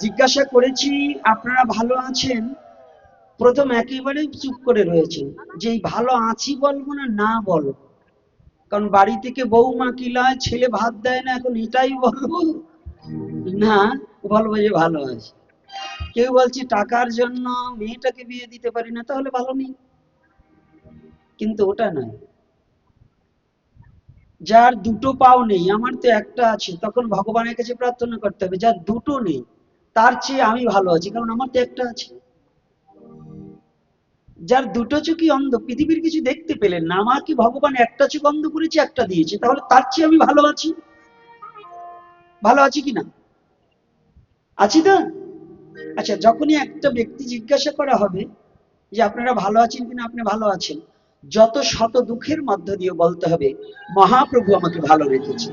জিজ্ঞাসা করেছি, আপনারা ভালো আছেন? প্রথম একেবারে চুপ করে রয়েছে, যে ভালো আছি বলব না না বলব। কারণ বাড়ি থেকে বৌমা কিলায় ছেলে ভাত দেয় না, এখন এটাই বলব। না বলব যে ভালো আছে। কেউ বলছে, টাকার জন্য মেয়েটাকে বিয়ে দিতে পারি না, তাহলে ভালো নেই। কিন্তু ওটা নয়। যার দুটো পাও নেই, আমার তো একটা আছে, তখন ভগবানের কাছে প্রার্থনা করতে হবে, যার দুটো নেই, তার চেয়ে আমি ভালো আছি, কারণ আমার তো একটা আছে। যার দুটো চোখই অন্ধ, পৃথিবীর কিছু দেখতে পেলেন না আমাকে ভগবান একটা চোখ অন্ধ করেছে, একটা দিয়েছে, তাহলে তার চেয়ে আমি ভালো আছি? ভালো আছি কিনা আছি তো? আচ্ছা যখনই একটা ব্যক্তি জিজ্ঞাসা করা হবে যে আপনারা ভালো আছেন কিনা, আপনি ভালো আছেন যত শত দুঃখের মধ্য দিয়ে বলতে হবে, মহাপ্রভু আমাকে ভালো রেখেছে।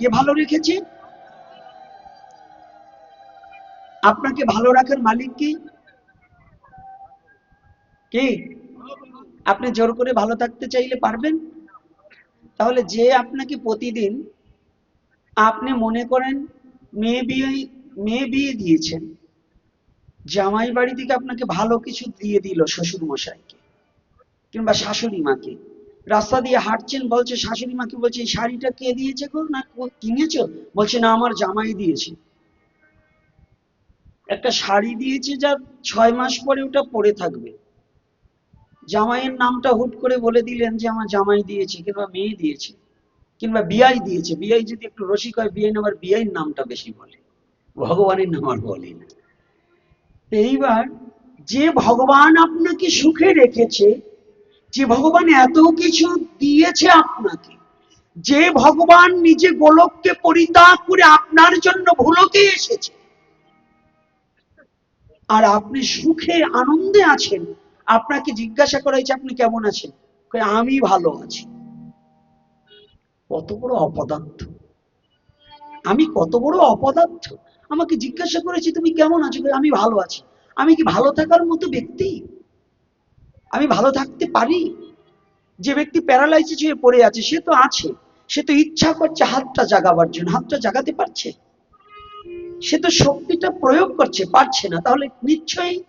কে ভালো রেখেছে? আপনাকে ভালো রাখার মালিক কি? কে? আপনি জোর করে ভালো থাকতে চাইলে পারবেন? তাহলে যে আপনাকে প্রতিদিন আপনি মনে করেন মেয়ে বিয়ে মেয়ে বিয়ে দিয়েছেন জামাই বাড়ি থেকে আপনাকে ভালো কিছু দিয়ে দিল শ্বশুর মশাইকে কিংবা শাশুড়ি মাকে রাস্তা দিয়ে হাঁটছেন, বলছে শাশুড়ি মাকে বলছে এই শাড়িটা কে দিয়েছে গো? না কিনেছো? বলছে, না, আমার জামাই দিয়েছে। একটা শাড়ি দিয়েছে যা ছয় মাস পরে ওটা পরে থাকবে। জামাইয়ের নামটা হুট করে বলে দিলেন যে, আমার জামাই দিয়েছে কিংবা মেয়ে দিয়েছে কিংবা বিয়াই দিয়েছে। বিয়াই যদি একটু রসিক হয় বিয়াই আবার বিয়াইয়ের নামটা বেশি বলে। ভগবানের নাম আর বলে না। এইবার যে ভগবান আপনাকে সুখে রেখেছে, যে ভগবান এত কিছু দিয়েছে আপনাকে, যে ভগবান নিজে গোলককে পরিত্যাগ করে আপনার জন্য ভুলকে এসেছে, আর আপনি সুখে আনন্দে আছেন, আপনাকে জিজ্ঞাসা করা হয়েছে, আপনি কেমন আছেন? আমি ভালো আছি। কত বড় অপদার্থ। আমি কত বড় অপদার্থ। আমাকে জিজ্ঞাসা করেছি, তুমি কেমন আছো? আমি ভালো আছি। আমি কি ভালো থাকার মতো ব্যক্তি? আমি ভালো থাকতে পারি? যে ব্যক্তি প্যারালাইসিস হয়ে পড়ে আছে, সে তো আছে। সে তো ইচ্ছা করছে হাতটা জাগাবার জন্য। হাতটা জাগাতে পারছে? সে তো শক্তিটা প্রয়োগ করছে, পারছে না। তাহলে নিশ্চয়ই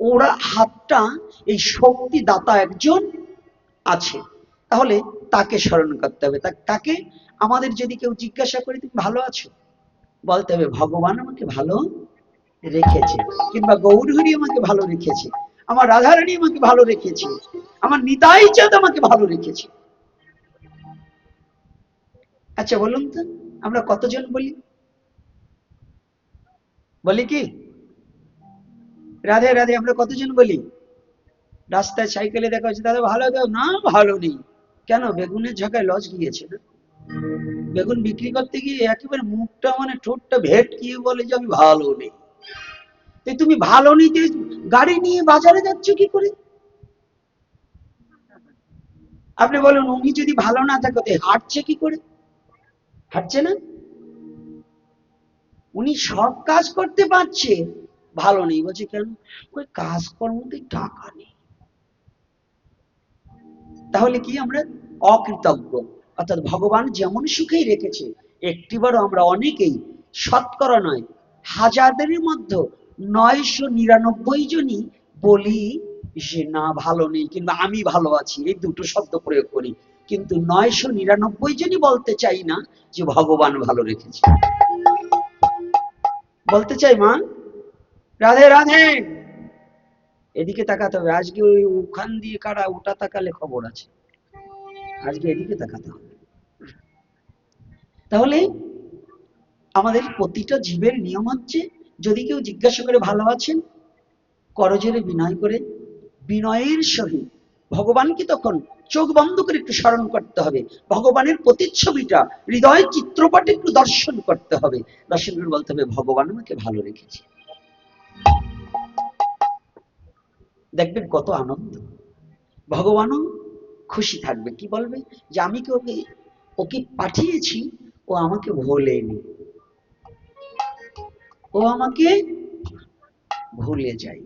ওরা হাতটা, এই শক্তি দাতা একজন আছে। তাহলে তাকে স্মরণ করতে হবে। তাকে আমাদের যদি কেউ জিজ্ঞাসা করে, তুমি ভালো আছো? বলতে হবে, ভগবান আমাকে ভালো রেখেছে, কিংবা গৌরহরি আমাকে ভালো রেখেছে, আমার রাধারানী আমাকে ভালো রেখেছে, আমার নিতাই চাঁদ আমাকে ভালো রেখেছে। আচ্ছা বলুন তো, আমরা কতজন বলি? বলি কি? রাধে রাধে, আমরা কতজন বলি? রাস্তায় সাইকেলে দেখা হচ্ছে, দাদা, ভালো দাও? না, ভালো নেই। কেন? বেগুনের ঝাঁকায় লজ গিয়েছে না? বেগুন বিক্রি করতে গিয়ে একেবারে মুখটা মানে ঠোঁটটা ভেটকিয়ে বলে যে আমি ভালো নেই। তুমি ভালো নিতে গাড়ি নিয়ে বাজারে যাচ্ছ কি করে? আপনি বলুন, উনি যদি ভালো না থাকে হাঁটছে কি করে? হাঁটছে না? উনি সব কাজ করতে পারছে, ভালো নেই, বলছে কেন? ওই কাজকর্মতে টাকা নেই। তাহলে কি আমরা অকৃতজ্ঞ? অর্থাৎ ভগবান যেমন সুখেই রেখেছে, একটিবারও আমরা অনেকেই শতকরা নয়, হাজারদের মধ্যে নয়শো নিরানব্বই জনই বলি যে, না, ভালো নেই। কিংবা, আমি ভালো আছি। এই দুটো শব্দ প্রয়োগ করি। কিন্তু নয়শো নিরানব্বই জনই বলতে চাই না যে, ভগবান ভালো রেখেছে। বলতে চাই, মা? রাধে রাধে! এদিকে তাকাতে হবে। আজকে ওই ওখান দিয়ে কারা ওটা তাকালে খবর আছে। আজকে এদিকে তাকাতে হবে। তাহলে আমাদের প্রতিটা জীবের নিয়ম হচ্ছে যদি কেউ জিজ্ঞাসা করে ভালো আছেন? করজোরে বিনয় করে, বিনয়ের সহিত ভগবানকে তখন চোখ বন্ধ করে একটু স্মরণ করতে হবে। ভগবানের প্রতিচ্ছবিটা, হৃদয় চিত্রপটে একটু দর্শন করতে হবে। দর্শন করে বলতে হবে, ভগবান আমাকে ভালো রেখেছে। দেখবেন কত আনন্দ। ভগবানও খুশি থাকবে। কি বলবে? যে আমি কি ওকে ওকে পাঠিয়েছি, ও আমাকে ভোলেনি ও আমাকে ভুলে যায়